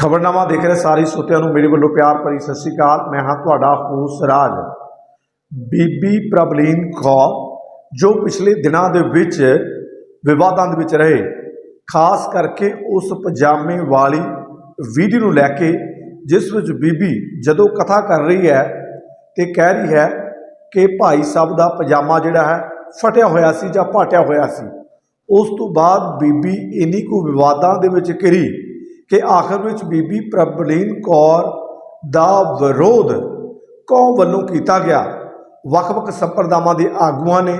ਖਬਰਨਾਮਾ ਦੇਖ ਰਹੇ ਸਾਰੇ ਸੋਤਿਆਂ ਨੂੰ ਮੇਰੇ ਵੱਲੋਂ ਪਿਆਰ ਭਰੀ ਸਤਿ ਸ਼੍ਰੀ ਅਕਾਲ। ਮੈਂ ਹਾਂ ਤੁਹਾਡਾ ਹੋਸ ਰਾਜ। ਬੀਬੀ ਪ੍ਰਬਲੀਨ ਕੌਰ, ਜੋ ਪਿਛਲੇ ਦਿਨਾਂ ਦੇ ਵਿੱਚ ਵਿਵਾਦਾਂ ਦੇ ਵਿੱਚ ਰਹੇ, ਖਾਸ ਕਰਕੇ ਉਸ ਪਜਾਮੇ ਵਾਲੀ ਵੀਡੀਓ ਨੂੰ ਲੈ ਕੇ, ਜਿਸ ਵਿੱਚ ਬੀਬੀ ਜਦੋਂ ਕਥਾ ਕਰ ਰਹੀ ਹੈ ਤੇ ਕਹਿ ਰਹੀ ਹੈ ਕਿ ਭਾਈ ਸਾਹਿਬ ਦਾ ਪਜਾਮਾ ਜਿਹੜਾ ਹੈ ਫਟਿਆ ਹੋਇਆ ਸੀ ਜਾਂ ਪਾਟਿਆ ਹੋਇਆ ਸੀ। ਉਸ ਤੋਂ ਬਾਅਦ ਬੀਬੀ ਇੰਨੀ ਕੁ ਵਿਵਾਦਾਂ ਦੇ ਵਿੱਚ ਘਿਰੀ ਕਿ ਆਖਰ ਵਿੱਚ ਬੀਬੀ ਪ੍ਰਬਲੀਨ ਕੌਰ ਦਾ ਵਿਰੋਧ ਕੌਮ ਵੱਲੋਂ ਕੀਤਾ ਗਿਆ? ਵੱਖ-ਵੱਖ ਸੰਪਰਦਾਵਾਂ ਦੇ ਆਗੂਆਂ ਨੇ,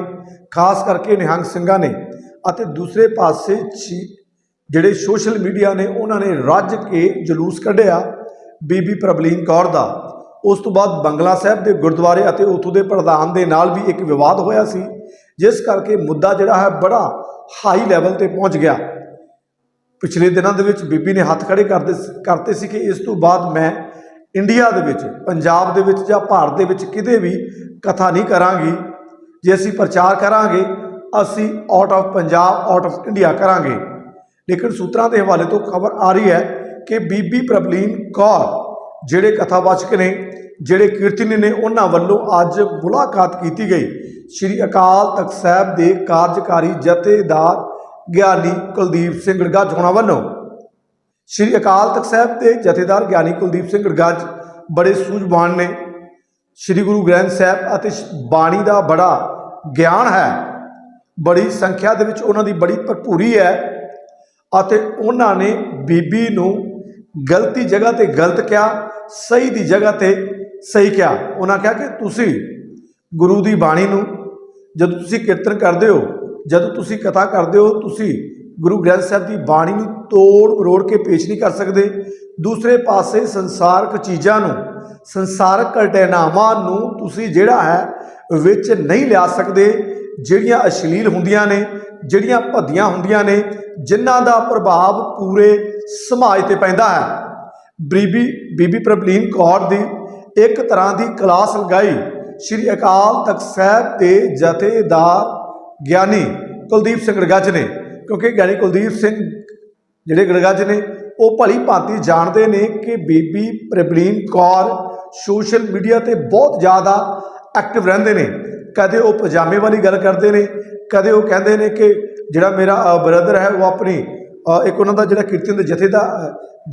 ਖਾਸ ਕਰਕੇ ਨਿਹੰਗ ਸਿੰਘਾਂ ਨੇ ਅਤੇ ਦੂਸਰੇ ਪਾਸੇ ਛੀ- ਜਿਹੜੇ ਸੋਸ਼ਲ ਮੀਡੀਆ ਨੇ, ਉਹਨਾਂ ਨੇ ਰੱਜ ਕੇ ਜਲੂਸ ਕੱਢਿਆ ਬੀਬੀ ਪ੍ਰਬਲੀਨ ਕੌਰ ਦਾ। ਉਸ ਤੋਂ ਬਾਅਦ ਬੰਗਲਾ ਸਾਹਿਬ ਦੇ ਗੁਰਦੁਆਰੇ ਅਤੇ ਉੱਥੋਂ ਦੇ ਪ੍ਰਧਾਨ ਦੇ ਨਾਲ ਵੀ ਇੱਕ ਵਿਵਾਦ ਹੋਇਆ ਸੀ, ਜਿਸ ਕਰਕੇ ਮੁੱਦਾ ਜਿਹੜਾ ਹੈ ਬੜਾ ਹਾਈ ਲੈਵਲ ਤੇ ਪਹੁੰਚ ਗਿਆ। ਪਿਛਲੇ ਦਿਨਾਂ ਦੇ ਵਿੱਚ ਬੀਬੀ ਨੇ ਹੱਥ ਖੜੇ ਕਰਦੇ ਕਰਤੇ ਸੀ ਕਿ ਇਸ ਤੋਂ ਬਾਅਦ ਮੈਂ ਇੰਡੀਆ ਦੇ ਵਿੱਚ, ਪੰਜਾਬ ਦੇ ਵਿੱਚ ਜਾਂ ਭਾਰਤ ਦੇ ਵਿੱਚ ਕਿਤੇ ਵੀ ਕਥਾ ਨਹੀਂ ਕਰਾਂਗੀ। ਜੇ ਅਸੀਂ ਪ੍ਰਚਾਰ ਕਰਾਂਗੇ, ਅਸੀਂ out of Punjab out of India ਕਰਾਂਗੇ। ਲੇਕਿਨ ਸੂਤਰਾਂ ਦੇ ਹਵਾਲੇ ਤੋਂ ਖਬਰ ਆ ਰਹੀ ਹੈ ਕਿ ਬੀਬੀ ਪ੍ਰਬਲੀਨ ਕੌਰ, ਜਿਹੜੇ ਕਥਾਵਾਚਕ ਨੇ, ਜਿਹੜੇ ਕੀਰਤਨੀ ਨੇ, ਉਹਨਾਂ ਵੱਲੋਂ ਅੱਜ ਮੁਲਾਕਾਤ ਕੀਤੀ ਗਈ। ਸ੍ਰੀ ਅਕਾਲ ਤਖਤ ਸਾਹਿਬ ਦੇ ਕਾਰਜਕਾਰੀ ਜਥੇਦਾਰ ਗਿਆਨੀ ਕੁਲਦੀਪ ਸਿੰਘ ਗੜਗੱਜ ਹੋਣਾ ਵੱਲੋਂ। ਸ੍ਰੀ ਅਕਾਲ ਤਖਤ ਸਾਹਿਬ ਦੇ ਜਥੇਦਾਰ ਗਿਆਨੀ ਕੁਲਦੀਪ ਸਿੰਘ ਗੜਗੱਜ ਬੜੇ ਸੂਝਵਾਨ ਨੇ। ਸ੍ਰੀ ਗੁਰੂ ਗ੍ਰੰਥ ਸਾਹਿਬ ਅਤੇ ਬਾਣੀ ਦਾ ਬੜਾ ਗਿਆਨ ਹੈ। ਬੜੀ ਸੰਖਿਆ ਦੇ ਵਿੱਚ ਉਹਨਾਂ ਦੀ ਬੜੀ ਭਰਪੂਰੀ ਹੈ ਅਤੇ ਉਹਨਾਂ ਨੇ ਬੀਬੀ ਨੂੰ ਗਲਤੀ ਜਗ੍ਹਾ ਤੇ ਗਲਤ ਕਿਹਾ, ਸਹੀ ਦੀ ਜਗ੍ਹਾ ਤੇ ਸਹੀ ਕਿਹਾ। ਉਹਨਾਂ ਕਿਹਾ ਕਿ ਤੁਸੀਂ ਗੁਰੂ ਦੀ ਬਾਣੀ ਨੂੰ ਜਦੋਂ ਤੁਸੀਂ ਕੀਰਤਨ ਕਰਦੇ ਹੋ ਜਦੋਂ ਤੁਸੀਂ ਕਥਾ ਕਰਦੇ ਹੋ, ਤੁਸੀਂ ਗੁਰੂ ਗ੍ਰੰਥ ਸਾਹਿਬ ਦੀ ਬਾਣੀ ਨੂੰ ਤੋੜ ਮਰੋੜ ਕੇ ਪੇਸ਼ ਨਹੀਂ ਕਰ ਸਕਦੇ। ਦੂਸਰੇ ਪਾਸੇ ਸੰਸਾਰਕ ਚੀਜ਼ਾਂ ਨੂੰ, ਸੰਸਾਰਕ ਘਟਨਾਵਾਂ ਨੂੰ ਤੁਸੀਂ ਜਿਹੜਾ ਹੈ, ਵਿੱਚ ਨਹੀਂ ਲਿਆ ਸਕਦੇ। ਜਿਹੜੀਆਂ ਅਸ਼ਲੀਲ ਹੁੰਦੀਆਂ ਨੇ, ਜਿਹੜੀਆਂ ਭੱਦੀਆਂ ਹੁੰਦੀਆਂ ਨੇ, ਜਿਨ੍ਹਾਂ ਦਾ ਪ੍ਰਭਾਵ ਪੂਰੇ ਸਮਾਜ ਤੇ ਪੈਂਦਾ ਹੈ। ਬੀਬੀ ਬੀਬੀ ਪ੍ਰਬਲੀਨ ਕੌਰ ਦੀ ਇੱਕ ਤਰ੍ਹਾਂ ਦੀ ਕਲਾਸ ਲਗਾਈ, ਸ੍ਰੀ ਅਕਾਲ ਤਖਤ ਸਾਹਿਬ ਦੇ ਜਥੇਦਾਰ ਗਿਆਨੀ ਕੁਲਦੀਪ ਸਿੰਘ ਗੜਗੱਜ ਨੇ, ਕਿਉਂਕਿ ਗਿਆਨੀ ਕੁਲਦੀਪ ਸਿੰਘ ਜਿਹੜੇ ਗੜਗੱਜ ਨੇ, ਉਹ ਭਲੀ ਭਾਂਤੀ ਜਾਣਦੇ ਨੇ ਕਿ ਬੀਬੀ ਪ੍ਰਬਲੀਨ ਕੌਰ ਸੋਸ਼ਲ ਮੀਡੀਆ ਤੇ ਬਹੁਤ ਜ਼ਿਆਦਾ ਐਕਟਿਵ ਰਹਿੰਦੇ ਨੇ। ਕਦੇ ਉਹ ਪਜਾਮੇ ਵਾਲੀ ਗੱਲ ਕਰਦੇ ਨੇ, ਕਦੇ ਉਹ ਕਹਿੰਦੇ ਨੇ ਕਿ ਜਿਹੜਾ ਮੇਰਾ ਬ੍ਰਦਰ ਹੈ, ਉਹ ਆਪਣੀ ਇੱਕ ਉਹਨਾਂ ਦਾ ਜਿਹੜਾ ਕੀਰਤਨ ਦੇ ਜਥੇ ਦਾ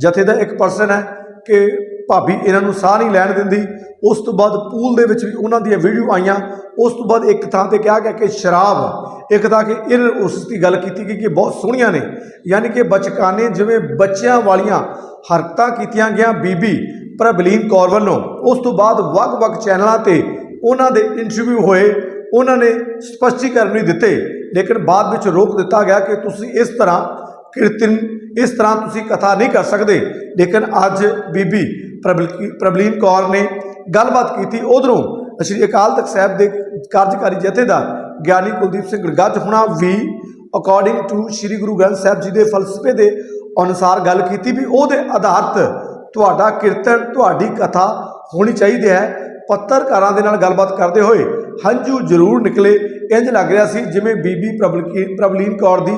ਜਥੇ ਦਾ ਇੱਕ ਪਰਸਨ ਹੈ ਕਿ ਭਾਬੀ ਇਹਨਾਂ ਨੂੰ ਸਾਹ ਨਹੀਂ ਲੈਣ ਦਿੰਦੀ। ਉਸ ਤੋਂ ਬਾਅਦ ਪੂਲ ਦੇ ਵਿੱਚ ਵੀ ਉਹਨਾਂ ਦੀਆਂ ਵੀਡੀਓ ਆਈਆਂ। ਉਸ ਤੋਂ ਬਾਅਦ ਇੱਕ ਥਾਂ ਤੇ ਕਿਹਾ ਗਿਆ ਕਿ ਸ਼ਰਾਬ, ਇੱਕ ਤਾਂ ਕਿ ਇਹ ਉਸ ਦੀ ਗੱਲ ਕੀਤੀ ਗਈ ਕਿ ਬਹੁਤ ਸੋਹਣੀਆਂ ਨੇ। ਯਾਨੀ ਕਿ ਬਚਕਾਨੇ ਜਿਵੇਂ ਬੱਚਿਆਂ ਵਾਲੀਆਂ ਹਰਕਤਾਂ ਕੀਤੀਆਂ ਗਿਆ ਬੀਬੀ ਪ੍ਰਬਲੀਨ ਕੌਰ ਵੱਲੋਂ। ਉਸ ਤੋਂ ਬਾਅਦ ਵੱਖ-ਵੱਖ ਚੈਨਲਾਂ ਤੇ ਉਹਨਾਂ ਦੇ ਇੰਟਰਵਿਊ ਹੋਏ। ਉਹਨਾਂ ਨੇ ਸਪਸ਼ਟੀਕਰਨ ਵੀ ਦਿੱਤੇ। ਲੇਕਿਨ ਬਾਅਦ ਵਿੱਚ ਰੋਕ ਦਿੱਤਾ ਗਿਆ ਕਿ ਤੁਸੀਂ ਇਸ ਤਰ੍ਹਾਂ ਕੀਰਤਨ, ਇਸ ਤਰ੍ਹਾਂ ਤੁਸੀਂ ਕਥਾ ਨਹੀਂ ਕਰ ਸਕਦੇ। ਲੇਕਿਨ ਅੱਜ ਬੀਬੀ ਪ੍ਰਬਲੀਨ ਕੌਰ ਨੇ ਗੱਲਬਾਤ ਕੀਤੀ। ਉਧਰੋਂ ਸ੍ਰੀ ਅਕਾਲ ਤਖਤ ਸਾਹਿਬ ਦੇ ਕਾਰਜਕਾਰੀ ਜਥੇਦਾਰ ਗਿਆਨੀ ਕੁਲਦੀਪ ਸਿੰਘ ਗੜਗੱਜ ਹੁਣਾ ਵੀ ਅਕੋਰਡਿੰਗ ਟੂ ਸ੍ਰੀ ਗੁਰੂ ਗ੍ਰੰਥ ਸਾਹਿਬ ਜੀ ਦੇ ਫਲਸਫੇ ਦੇ ਅਨੁਸਾਰ ਗੱਲ ਕੀਤੀ ਵੀ ਉਹਦੇ ਆਧਾਰਤ ਤੁਹਾਡਾ ਕੀਰਤਨ, ਤੁਹਾਡੀ ਕਥਾ ਹੋਣੀ ਚਾਹੀਦੀ ਹੈ। ਪੱਤਰਕਾਰਾਂ ਦੇ ਨਾਲ ਗੱਲਬਾਤ ਕਰਦੇ ਹੋਏ ਹੰਝੂ ਜ਼ਰੂਰ ਨਿਕਲੇ। ਇੰਜ ਲੱਗ ਰਿਹਾ ਸੀ ਜਿਵੇਂ ਬੀਬੀ ਪ੍ਰਬਲਕੀ- ਪ੍ਰਬਲੀਨ ਕੌਰ ਦੀ